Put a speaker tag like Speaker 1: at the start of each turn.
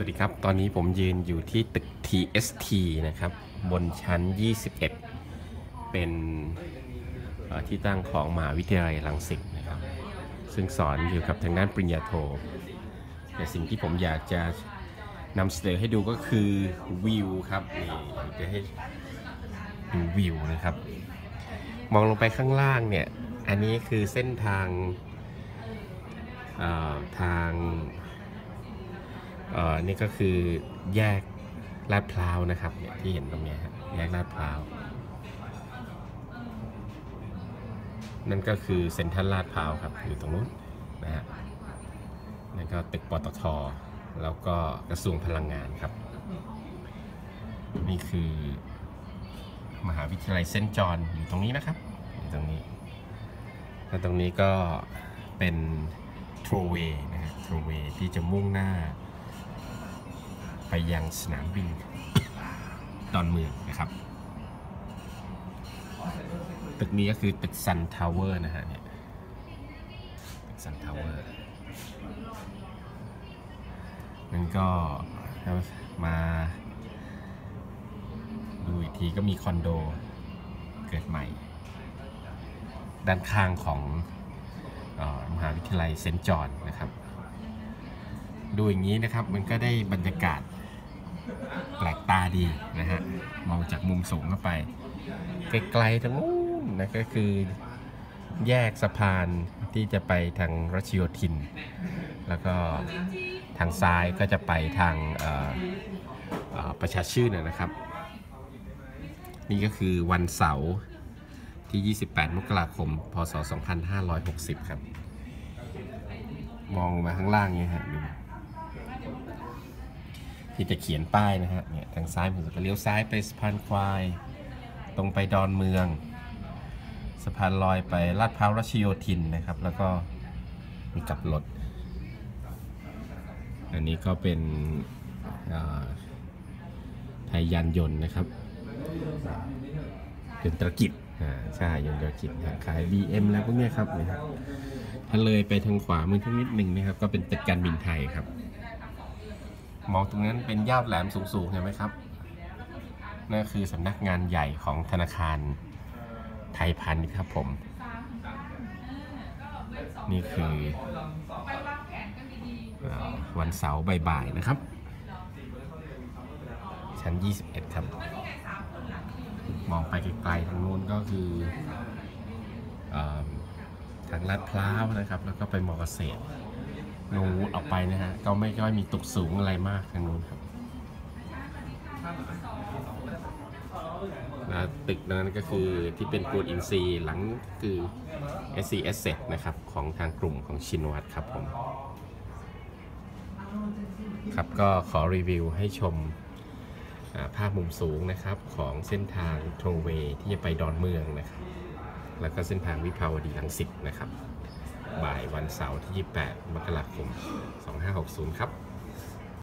Speaker 1: วัสดีครับ ตอนนี้ผมยืนอยู่ที่ตึก TST นะครับ บนชั้น 21 เป็นที่ตั้งของมหาวิทยาลัยรังสิตนะครับ ซึ่งสอนเกี่กับทางด้านปริญญาโท แต่สิ่งที่ผมอยากจะนำเสนอให้ดูก็คือวิวครับ นี่จะให้ดูวิวนะครับ มองลงไปข้างล่างเนี่ย อันนี้คือเส้นทางทาง อ่อนี่ก็คือแยกลาดพร้าวนะครับเนี่ยที่เห็นตรงนี้ฮะแยกลาดพร้าวนั่นก็คือเซ็นทรัลลาดพร้าวครับอยู่ตรงนู้นนะฮะนั่นก็ตึกปตทแล้วก็กระทรวงพลังงานครับ นี่คือ มหาวิทยาลัยเซนจอนอยู่ตรงนี้นะครับอยู่ตรงนี้แล้วตรงนี้ก็เป็นทรเวย์นะฮะทรเวย์ที่จะมุ่งหน้า ไปยังสนามบินดอนเมืองนะครับ ตึกนี้ก็คือตึกซันทาวเวอร์นะฮะเนี่ยตึกซันทาวเวอร์นั่นก็มาดูอีกทีก็มีคอนโดเกิดใหม่ ด้านข้างของออมหาวิทยาลัยเซนต์จอห์นนะครับ ดูอย่างนี้นะครับมันก็ได้บรรยากาศ แปลกตาดีนะฮะมองจากมุมสูงเข้าไป ไกลๆทางนู้นนะก็คือแยกสะพานที่จะไปทางรัชโยธิน แล้วก็ทางซ้ายก็จะไปทางประชาชื่นนะครับ นี่ก็คือวันเสาร์ที่ 28 มกราคม พศ 2560 ครับ มองลงมาข้างล่างเนี่ยฮะดู ที่จะเขียนป้ายนะฮะเนี่ยทางซ้ายผมจะเลี้ยวซ้ายไปสะพานควาย ตรงไปดอนเมือง สะพานลอยไปลาดพร้าวรัชโยธินนะครับ แล้วก็มีกลับรถ อันนี้ก็เป็นไทยยานยนต์นะครับยนตรกิจอ่าใช่ยนตรกิจขาย BM แล้วพวกนี้ครับเนี่ยครับถ้าเลยไปทางขวามือทั้งนิดหนึ่งนะครับ ก็เป็นตึกการบินไทยครับ มองตรงนั้นเป็นยอดแหลมสูงๆเห็นไหมครับนั่นคือสำนักงานใหญ่ของธนาคารไทยพาณิชย์ครับผม นี่คือวันเสาร์บ่ายๆนะครับ ชั้น 21 ครับ มองไปไกลๆทางนู้นก็คืออทางลาดพร้าวนะครับ แล้วก็ไปมอเกษตร นูนออกไปนะฮะก็ไม่ค่อยมีตึกสูงอะไรมากทางนู้นครับแล้วตึกนั้นก็คือที่เป็นปูนอินซีหลังคือ SC Asset นะครับ ของทางกลุ่มของชินวัตรครับผม ครับก็ขอรีวิวให้ชมภาพมุมสูงนะครับ ของเส้นทางโทรเวที่จะไปดอนเมืองนะครับ แล้วก็เส้นทางวิภาวดีรังสิตนะครับ บ่ายวันเสาร์ที่ 28 มกราคม 2560 ครับ